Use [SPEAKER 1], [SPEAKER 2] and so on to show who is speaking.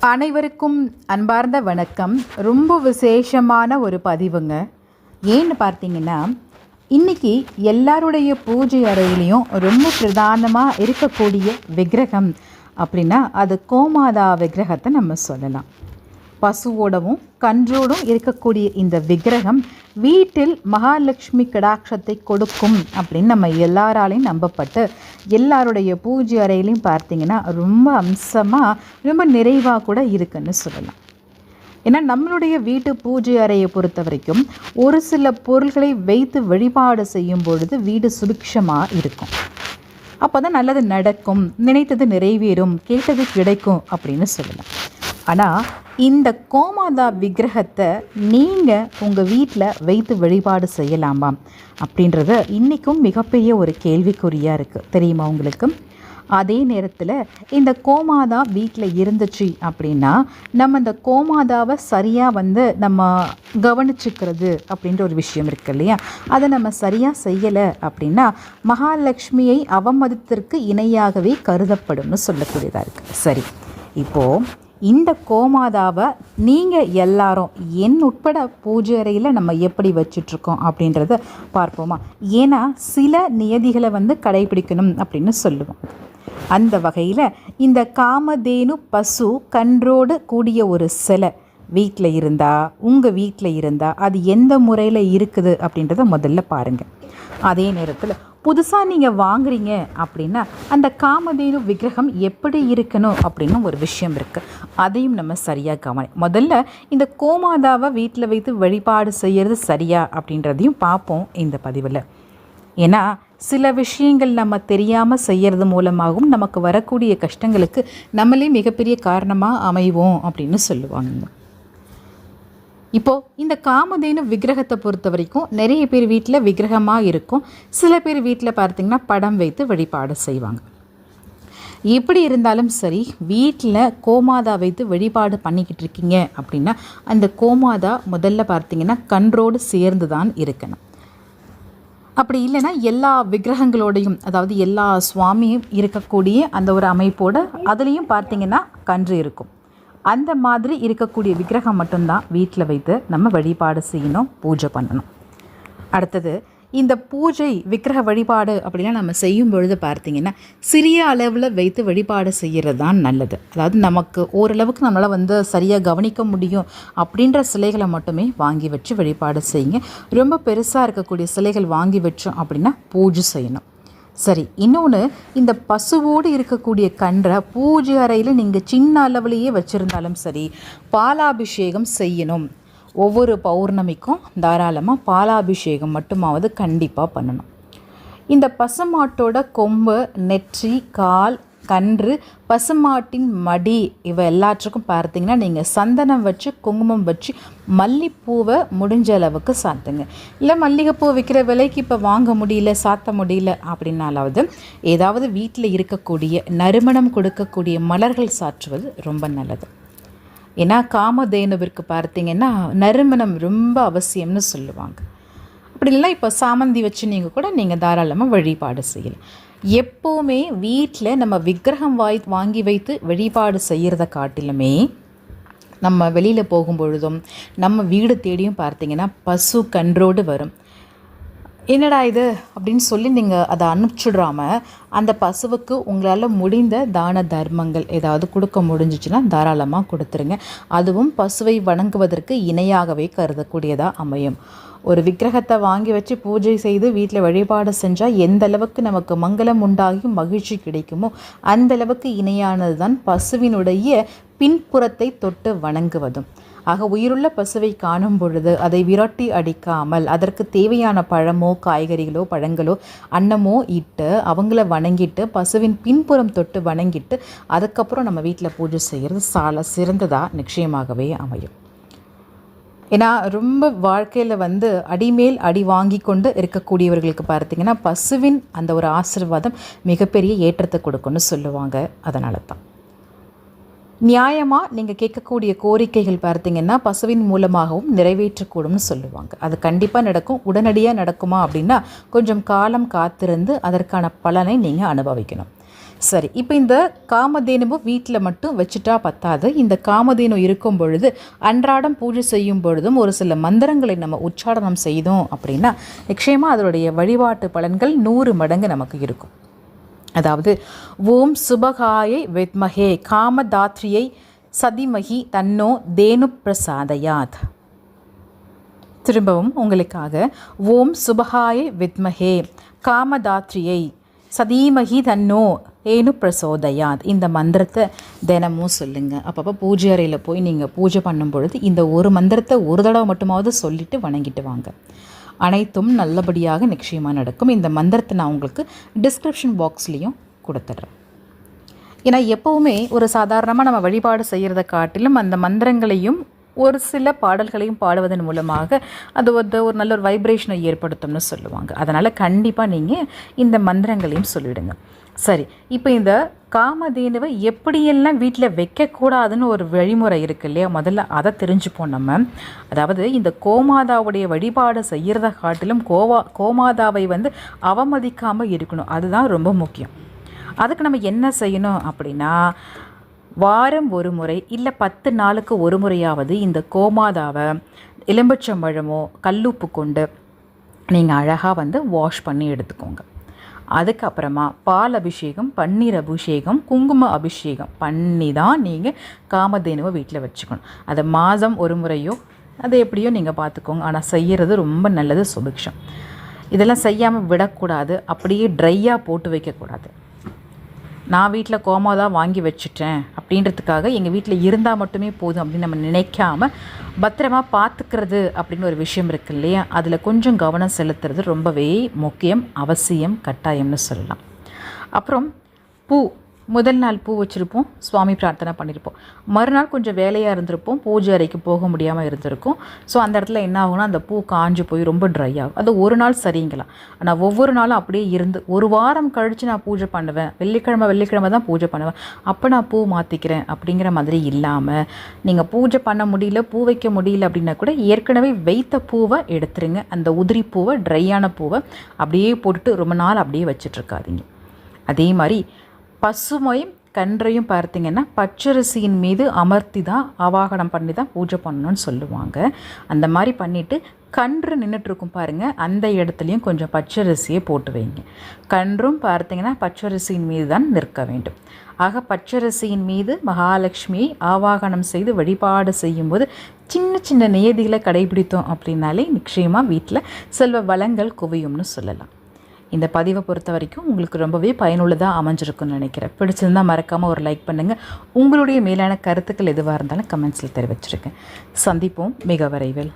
[SPEAKER 1] அனைவருக்கும் அன்பார்ந்த வணக்கம். ரொம்ப விசேஷமான ஒரு பதிவுங்க. ஏன்னு பார்த்தீங்கன்னா இன்றைக்கி எல்லாருடைய பூஜை அறையிலையும் ரொம்ப பிரதானமாக இருக்கக்கூடிய விக்கிரகம் அப்படின்னா அது கோமாதா விக்கிரகத்தை நம்ம சொல்லலாம். பசுவோடவும் கன்றோடும் இருக்கக்கூடிய இந்த விக்கிரகம் வீட்டில் மகாலட்சுமி கடாட்சத்தை கொடுக்கும் அப்படின்னு நம்ம எல்லாராலையும் நம்பப்பட்டு எல்லாருடைய பூஜை அறையிலையும் பார்த்தீங்கன்னா ரொம்ப அம்சமாக ரொம்ப நிறைவாக கூட இருக்குன்னு சொல்லலாம். ஏன்னா நம்மளுடைய வீட்டு பூஜை அறையை பொறுத்த வரைக்கும் ஒரு சில பொருள்களை வைத்து வழிபாடு செய்யும் பொழுது வீடு சுபிக்ஷமாக இருக்கும். அப்போ தான் நல்லது நடக்கும் நினைத்தது நிறைவேறும் கேட்டது கிடைக்கும் அப்படின்னு சொல்லலாம். ஆனால் இந்த கோமாதா விக்கிரகத்தை நீங்கள் உங்கள் வீட்டில் வைத்து வழிபாடு செய்யலாமா? அப்படின்றது இன்றைக்கும் மிகப்பெரிய ஒரு கேள்விக்குறியாக இருக்குது தெரியுமா உங்களுக்கு? அதே நேரத்தில் இந்த கோமாதா வீட்டில் இருந்துச்சு அப்படின்னா நம்ம இந்த கோமாதாவை சரியாக வந்து நம்ம கவனிச்சுக்கிறது அப்படின்ற ஒரு விஷயம் இருக்கு இல்லையா? அதை நம்ம சரியாக செய்யலை அப்படின்னா மகாலட்சுமியை அவமதித்திற்கு இணையாகவே கருதப்படும்னு சொல்லக்கூடியதாக இருக்குது சரி இப்போது இந்த கோமாதாவை நீங்கள் எல்லாரும் என் உட்பட பூஜை அறையில் நம்ம எப்படி வச்சிட்ருக்கோம் அப்படின்றத பார்ப்போமா? ஏன்னா சில நியதிகளை வந்து கடைபிடிக்கணும் அப்படின்னு சொல்லுவோம். அந்த வகையில் இந்த காமதேனு பசு கன்றோடு கூடிய ஒரு சிலை வீட்டில் இருந்தால் உங்கள் வீட்டில் இருந்தால் அது எந்த முறையில் இருக்குது அப்படின்றத முதல்ல பாருங்கள் அதே நேரத்தில் புதுசாக நீங்கள் வாங்குறீங்க அப்படின்னா அந்த காமதேனு விக்கிரகம் எப்படி இருக்கணும் அப்படின்னு ஒரு விஷயம் இருக்குது அதையும் நம்ம சரியாக கவனி முதல்ல இந்த கோமாதாவை வீட்டில் வைத்து வழிபாடு செய்கிறது சரியா அப்படின்றதையும் பார்ப்போம் இந்த பதிவில். ஏன்னா சில விஷயங்கள் நம்ம தெரியாமல் செய்கிறது மூலமாகவும் நமக்கு வரக்கூடிய கஷ்டங்களுக்கு நம்மளே மிகப்பெரிய காரணமாக அமைவோம் அப்படின்னு சொல்லுவாங்க. இப்போது இந்த காமதேனு விக்கிரகத்தை பொறுத்த வரைக்கும் நிறைய பேர் வீட்டில் விக்கிரகமாக இருக்கும். சில பேர் வீட்டில் பார்த்திங்கன்னா படம் வைத்து வழிபாடு செய்வாங்க. எப்படி இருந்தாலும் சரி வீட்டில் கோமாதா வைத்து வழிபாடு பண்ணிக்கிட்டு இருக்கீங்க அப்படின்னா அந்த கோமாதா முதல்ல பார்த்தீங்கன்னா கன்றோடு சேர்ந்து தான் இருக்கணும். அப்படி இல்லைன்னா எல்லா விக்கிரகங்களோடையும் அதாவது எல்லா சுவாமியும் இருக்கக்கூடிய அந்த ஒரு அமைப்போடு அதுலேயும் பார்த்தீங்கன்னா கன்று இருக்கும். அந்த மாதிரி இருக்கக்கூடிய விக்கிரகம் மட்டும்தான் வீட்டில் வைத்து நம்ம வழிபாடு செய்யணும் பூஜை பண்ணணும். அடுத்தது இந்த பூஜை விக்கிரக வழிபாடு அப்படிலாம் நம்ம செய்யும் பொழுது பார்த்தீங்கன்னா சிறிய அளவில் வைத்து வழிபாடு செய்கிறது தான் நல்லது. அதாவது நமக்கு ஓரளவுக்கு நம்மளால் வந்து சரியாக கவனிக்க முடியும் அப்படின்ற சிலைகளை மட்டுமே வாங்கி வச்சு வழிபாடு செய்யுங்க. ரொம்ப பெருசாக இருக்கக்கூடிய சிலைகள் வாங்கி வச்சோம் அப்படின்னா பூஜை செய்யணும். சரி இன்னொன்று இந்த பசுவோடு இருக்கக்கூடிய கன்றை பூஜை அறையில் நீங்கள் சின்ன அளவுலேயே வச்சுருந்தாலும் சரி பாலாபிஷேகம் செய்யணும். ஒவ்வொரு பௌர்ணமிக்கும் தாராளமாக பாலாபிஷேகம் மட்டுமாவது கண்டிப்பாக பண்ணணும். இந்த பசுமாட்டோட கொம்பு நெற்றி கால் கன்று பசுமாட்டின் மடி இவ எல்லாத்துக்கும் பார்த்தீங்கன்னா நீங்கள் சந்தனம் வச்சு குங்குமம் வச்சு மல்லிப்பூவை முடிஞ்ச அளவுக்கு சாத்துங்க. இல்லை மல்லிகைப்பூ விற்கிற விலைக்கு இப்போ வாங்க முடியல சாத்த முடியல அப்படின்னாலாவது ஏதாவது வீட்டில் இருக்கக்கூடிய நறுமணம் கொடுக்கக்கூடிய மலர்கள் சாற்றுவது ரொம்ப நல்லது. ஏன்னா காமதேனுவிற்கு பார்த்தீங்கன்னா நறுமணம் ரொம்ப அவசியம்னு சொல்லுவாங்க. அப்படி இல்லை இப்போ சாமந்தி வச்சு நீங்கள் கூட நீங்கள் தாராளமாக வழிபாடு செய்யலாம். எப்போவுமே வீட்டில் நம்ம விக்கிரகம் வாய் வாங்கி வைத்து வழிபாடு செய்கிறத காட்டிலுமே நம்ம வெளியில் போகும்பொழுதும் நம்ம வீடு தேடியும் பார்த்தீங்கன்னா பசு கன்றோடு வரும். என்னடா இது? அப்படின்னு சொல்லி நீங்கள் அதை அனுப்பிச்சுடாம அந்த பசுவுக்கு உங்களால் முடிந்த தான தர்மங்கள் ஏதாவது கொடுக்க முடிஞ்சிச்சுன்னா தாராளமாக கொடுத்துருங்க. அதுவும் பசுவை வணங்குவதற்கு இணையாகவே கருதக்கூடியதாக அமையும். ஒரு விக்கிரகத்தை வாங்கி வச்சு பூஜை செய்து வீட்டில் வழிபாடு செஞ்சால் எந்த அளவுக்கு நமக்கு மங்களம் உண்டாகி மகிழ்ச்சி கிடைக்குமோ அந்த அளவுக்கு இணையானது தான் பசுவினுடைய பின்புறத்தை தொட்டு வணங்குவதும். ஆக உயிருள்ள பசுவை காணும் பொழுது அதை விரட்டி அடிக்காமல் அதற்கு தேவையான பழமோ காய்கறிகளோ பழங்களோ அன்னமோ இட்டு அவங்கள வணங்கிட்டு பசுவின் பின்புறம் தொட்டு வணங்கிட்டு அதுக்கப்புறம் நம்ம வீட்டில் பூஜை செய்கிறது சால சிறந்ததாக நிச்சயமாகவே அமையும். ஏன்னா ரொம்ப வாழ்க்கையில் வந்து அடிமேல் அடி வாங்கி கொண்டு இருக்கக்கூடியவர்களுக்கு பார்த்தீங்கன்னா பசுவின் அந்த ஒரு ஆசிர்வாதம் மிகப்பெரிய ஏற்றத்தை கொடுக்கும்னு சொல்லுவாங்க. அதனால தான் நியாயமாக நீங்கள் கேட்கக்கூடிய கோரிக்கைகள் பார்த்தீங்கன்னா பசுவின் மூலமாகவும் நிறைவேற்றக்கூடும்னு சொல்லுவாங்க. அது கண்டிப்பாக நடக்கும் உடனடியாக நடக்குமா அப்படின்னா கொஞ்சம் காலம் காத்திருந்து அதற்கான பலனை நீங்கள் அனுபவிக்கணும். சரி இப்போ இந்த காமதேனுவை வீட்டில் மட்டும் வச்சுட்டா பத்தாது. இந்த காமதேனு இருக்கும் பொழுது அன்றாடம் பூஜை செய்யும் பொழுதும் ஒரு சில மந்திரங்களை நம்ம உச்சாரணம் செய்தோம் அப்படின்னா நிச்சயமாக அதனுடைய வழிபாட்டு பலன்கள் நூறு மடங்கு நமக்கு இருக்கும். அதாவது ஓம் சுபகாயை வித்மஹே காமதாத்ரியை சதிமகி தன்னோ தேனு பிரசாதயாத். திரும்பவும் உங்களுக்காக ஓம் சுபகாய வித்மஹே காமதாத்ரியை சதீமகி தன்னோ ஏனு பிரசோதயாத். இந்த மந்திரத்தை தினமும் சொல்லுங்கள் அப்பப்போ பூஜை அறையில் போய் நீங்கள் பூஜை பண்ணும் பொழுது இந்த ஒரு மந்திரத்தை ஒரு தடவை மட்டுமாவது சொல்லிட்டு வணங்கிட்டு வாங்க. அனைத்தும் நல்லபடியாக நிச்சயமாக நடக்கும். இந்த மந்திரத்தை நான் உங்களுக்கு டிஸ்கிரிப்ஷன் பாக்ஸ்லேயும் கொடுத்துட்றேன். ஏன்னா எப்போவுமே ஒரு சாதாரணமாக நம்ம வழிபாடு செய்கிறத காட்டிலும் அந்த மந்திரங்களையும் ஒரு சில பாடல்களையும் பாடுவதன் மூலமாக அது வந்து ஒரு நல்ல ஒரு வைப்ரேஷனை ஏற்படுத்தும்னு சொல்லுவாங்க. அதனால் கண்டிப்பாக நீங்கள் இந்த மந்திரங்களையும் சொல்லிவிடுங்க சரி இப்போ இந்த காமதேனுவை எப்படியெல்லாம் வீட்டில் வைக்கக்கூடாதுன்னு ஒரு வழிமுறை இருக்குது இல்லையா? முதல்ல அதை தெரிஞ்சுப்போம் நம்ம. அதாவது இந்த கோமாதாவுடைய வழிபாடு செய்கிறத காட்டிலும் கோவா கோமாதாவை வந்து அவமதிக்காமல் இருக்கணும். அதுதான் ரொம்ப முக்கியம். அதுக்கு நம்ம என்ன செய்யணும் அப்படின்னா வாரம் ஒரு முறை இல்லை பத்து நாளுக்கு ஒரு முறையாவது இந்த கோமாதாவை எலும்பச்சம்பழமோ கல்லுப்பு கொண்டு நீங்கள் அழகாக வந்து வாஷ் பண்ணி எடுத்துக்கோங்க. அதுக்கப்புறமா பால் அபிஷேகம் பன்னீர் அபிஷேகம் குங்கும அபிஷேகம் பண்ணி தான் நீங்கள் காமதேனுவை வீட்டில் வச்சுக்கணும். அதை மாதம் ஒரு முறையோ அதை எப்படியோ நீங்கள் பார்த்துக்கோங்க ஆனால் செய்கிறது ரொம்ப நல்லது சுபிக்ஷம். இதெல்லாம் செய்யாமல் விடக்கூடாது. அப்படியே ட்ரையாக போட்டு வைக்கக்கூடாது. நான் வீட்டில் கோமாதான் வாங்கி வச்சுட்டேன் அப்படின்றதுக்காக எங்கள் வீட்டில் இருந்தால் மட்டுமே போதும் அப்படின்னு நம்ம நினைக்காம பத்திரமா பார்த்துக்கிறது அப்படின்னு ஒரு விஷயம் இருக்கு இல்லையா? அதில் கொஞ்சம் கவனம் செலுத்துறது ரொம்பவே முக்கியம் அவசியம் கட்டாயம்னு சொல்லலாம். அப்புறம் பூ. முதல் நாள் பூ வச்சுருப்போம் சுவாமி பிரார்த்தனை பண்ணியிருப்போம் மறுநாள் கொஞ்சம் வேலையாக இருந்திருப்போம் பூஜை அறைக்கு போக முடியாமல் இருந்திருக்கும். ஸோ அந்த இடத்துல என்ன ஆகும்னா அந்த பூ காஞ்சு போய் ரொம்ப ட்ரை ஆகும். அது ஒரு நாள் சரிங்களாம் ஆனால் ஒவ்வொரு நாளும் அப்படியே இருந்து ஒரு வாரம் கழித்து நான் பூஜை பண்ணுவேன். வெள்ளிக்கிழமை வெள்ளிக்கிழமை தான் பூஜை பண்ணுவேன். அப்போ நான் பூ மாற்றிக்கிறேன் அப்படிங்கிற மாதிரி இல்லாமல் நீங்கள் பூஜை பண்ண முடியல பூ வைக்க முடியல அப்படின்னா கூட ஏற்கனவே வைத்த பூவை எடுத்துருங்க. அந்த உதிரி பூவை ட்ரையான பூவை அப்படியே போட்டுட்டு ரொம்ப நாள் அப்படியே வச்சிட்ருக்காதீங்க அதே மாதிரி பசுமையும் கன்றையும் பார்த்தீங்கன்னா பச்சரிசியின் மீது அமர்த்தி தான் அவாகனம் பண்ணி தான் பூஜை பண்ணணும்னு சொல்லுவாங்க. அந்த மாதிரி பண்ணிவிட்டு கன்று நின்றுட்டுருக்கும் பாருங்கள் அந்த இடத்துலையும் கொஞ்சம் பச்சரிசியை போட்டு வைங்க. கன்றும் பார்த்தீங்கன்னா பச்சரிசியின் மீது தான் நிற்க வேண்டும். ஆக பச்சரிசியின் மீது மகாலட்சுமியை ஆவாகனம் செய்து வழிபாடு செய்யும்போது சின்ன சின்ன நியதிகளை கடைபிடித்தோம் அப்படின்னாலே நிச்சயமாக வீட்டில் செல்வ வளங்கள் குவியும்னு சொல்லலாம். இந்த பதிவை பொறுத்த வரைக்கும் உங்களுக்கு ரொம்பவே பயனுள்ளதாக அமைஞ்சிருக்குன்னு நினைக்கிறேன். பிடிச்சிருந்தால் மறக்காமல் ஒரு லைக் பண்ணுங்கள் உங்களுடைய மேலான கருத்துக்கள் எதுவாக இருந்தாலும் கமெண்ட்ஸில் தெரிவிச்சிருக்கேன் சந்திப்போம் மிக விரைவில்.